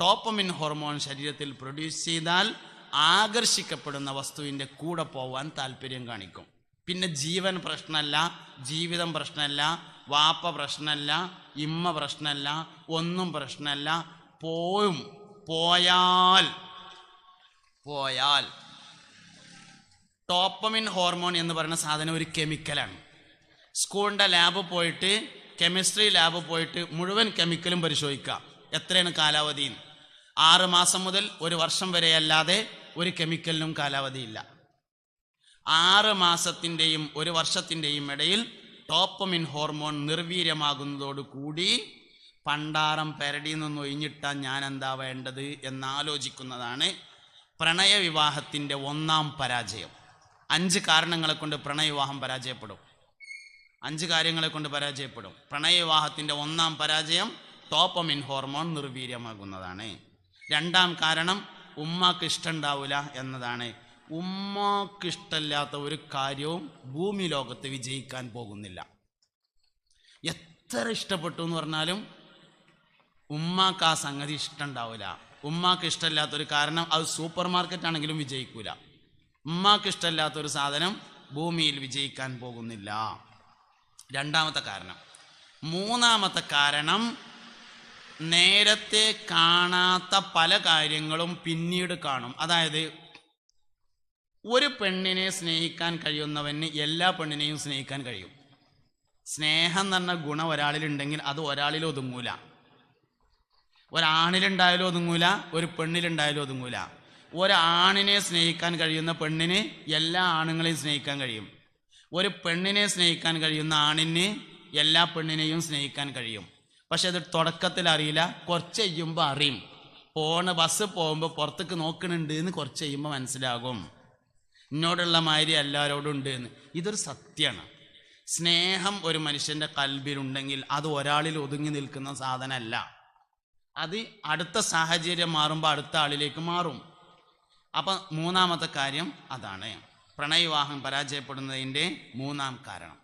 Dopamine hormone ശരീരത്തിൽ produce ചെയ്താൽ ആകർഷിക്കപ്പെടുന്ന വസ്തുവിന്റെ കൂടെ പോവാൻ താല്പര്യം കാണിക്കും. പിന്നെ ജീവൻ പ്രശ്നമല്ല ജീവിതം പ്രശ്നമല്ല വാപ്പ പ്രശ്നമല്ല ഇമ്മ പ്രശ്നമല്ല ഒന്നും പ്രശ്നമല്ല. പോയും. പോയാൽ. പോയാൽ. ടോപ്പമിൻ ഹോർമോൺ എന്ന് പറയുന്ന സാധനം ഒരു കെമിക്കലാണ് സ്കൂളിന്റെ ലാബ് പോയിട്ട് കെമിസ്ട്രി ലാബ് പോയിട്ട് മുഴുവൻ കെമിക്കലും പരിശോധിക്കുക. എത്രയാണ് കാലാവധി? ആറ് മാസം മുതൽ ഒരു വർഷം വരെ അല്ലാതെ ഒരു കെമിക്കലിനും കാലാവധിയില്ല ആറ് മാസത്തിന്റെയും ഒരു വർഷത്തിന്റെയും ഇടയിൽ ടോപ്പമിൻ ഹോർമോൺ നിർവീര്യമാകുന്നതോടുകൂടി പണ്ടാറം പെരടിയിൽ നിന്ന് ഒഴിഞ്ഞിട്ടാൽ ഞാൻ എന്താ വേണ്ടത് എന്നാലോചിക്കുന്നതാണ് പ്രണയവിവാഹത്തിന്റെ ഒന്നാം പരാജയം. അഞ്ച് കാരണങ്ങളെ കൊണ്ട് പ്രണയവിവാഹം പരാജയപ്പെടും. അഞ്ച് കാര്യങ്ങളെ കൊണ്ട് പരാജയപ്പെടും. പ്രണയവിവാഹത്തിന്റെ ഒന്നാം പരാജയം ടോപ്പമിൻ ഹോർമോൺ നിർവീര്യമാകുന്നതാണ്. രണ്ടാം കാരണം ഉമ്മാക്ക് ഇഷ്ടമുണ്ടാവില്ല എന്നതാണ്. ഉമ്മാക്ക് ഇഷ്ടമില്ലാത്ത ഒരു കാര്യവും ഭൂമി ലോകത്ത് വിജയിക്കാൻ പോകുന്നില്ല. എത്ര ഇഷ്ടപ്പെട്ടു എന്ന് പറഞ്ഞാലും ഉമ്മാക്ക് ആ സംഗതി ഇഷ്ടമുണ്ടാവില്ല ഉമ്മാക്ക് ഇഷ്ടമില്ലാത്തൊരു കാരണം അത് സൂപ്പർ മാർക്കറ്റ് ആണെങ്കിലും വിജയിക്കൂല. ഉമ്മാക്ക് ഇഷ്ടമില്ലാത്തൊരു സാധനം ഭൂമിയിൽ വിജയിക്കാൻ പോകുന്നില്ല. രണ്ടാമത്തെ കാരണം. മൂന്നാമത്തെ കാരണം നേരത്തെ കാണാത്ത പല കാര്യങ്ങളും പിന്നീട് കാണും. അതായത് ഒരു പെണ്ണിനെ സ്നേഹിക്കാൻ കഴിയുന്നവന് എല്ലാ പെണ്ണിനെയും സ്നേഹിക്കാൻ കഴിയും. സ്നേഹം എന്ന ഗുണം ഒരാളിലുണ്ടെങ്കിൽ അത് ഒരാളിൽ ഒതുങ്ങൂല. ഒരാണിലുണ്ടായാലും ഒതുങ്ങൂല ഒരു പെണ്ണിലുണ്ടായാലും ഒതുങ്ങൂല. ഒരാണിനെ സ്നേഹിക്കാൻ കഴിയുന്ന പെണ്ണിന് എല്ലാ ആണുങ്ങളെയും സ്നേഹിക്കാൻ കഴിയും. ഒരു പെണ്ണിനെ സ്നേഹിക്കാൻ കഴിയുന്ന ആണിന് എല്ലാ പെണ്ണിനെയും സ്നേഹിക്കാൻ കഴിയും. പക്ഷെ അത് തുടക്കത്തിൽ അറിയില്ല. കുറച്ച് കഴിയുമ്പോൾ അറിയും. പോണ ബസ് പോകുമ്പോൾ പുറത്തേക്ക് നോക്കണുണ്ട് എന്ന് കുറച്ച് കഴിയുമ്പോൾ മനസ്സിലാകും. എന്നോടുള്ള മാതിരി എല്ലാവരോടും ഉണ്ട് എന്ന് ഇതൊരു സത്യമാണ് സ്നേഹം ഒരു മനുഷ്യന്റെ കൽബിലുണ്ടെങ്കിൽ അത് ഒരാളിൽ ഒതുങ്ങി നിൽക്കുന്ന സാധനമല്ല. അത് അടുത്ത സാഹചര്യം മാറുമ്പോൾ അടുത്ത ആളിലേക്ക് മാറും. അപ്പം മൂന്നാമത്തെ കാര്യം അതാണ്. പ്രണയവിവാഹം പരാജയപ്പെടുന്നതിന്റെ മൂന്നാം കാരണം.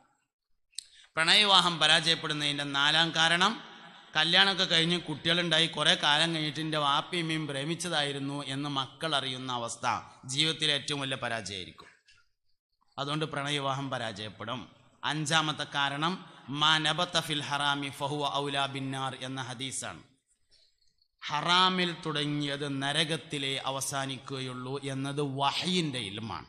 പ്രണയവിവാഹം പരാജയപ്പെടുന്നതിന്റെ നാലാം കാരണം കല്യാണമൊക്കെ കഴിഞ്ഞ് കുട്ടികളുണ്ടായി കുറേ കാലം കഴിഞ്ഞിട്ട് എന്റെ വാപ്പിയമ്മയും പ്രേമിച്ചതായിരുന്നു എന്ന് മക്കൾ അറിയുന്ന അവസ്ഥ ജീവിതത്തിലെ ഏറ്റവും വലിയ പരാജയമായിരിക്കും. അതുകൊണ്ട് പ്രണയവിവാഹം പരാജയപ്പെടും. അഞ്ചാമത്തെ കാരണം മാ നബത്ത ഫിൽ ഹറാമി ഫഹുവ ഔലാ ബിന്നാർ എന്ന ഹദീസാണ്. ഹറാമിൽ തുടങ്ങിയത് നരകത്തിലേ അവസാനിക്കുകയുള്ളൂ എന്നത് വഹയിന്റെ ഇൽമാണ്.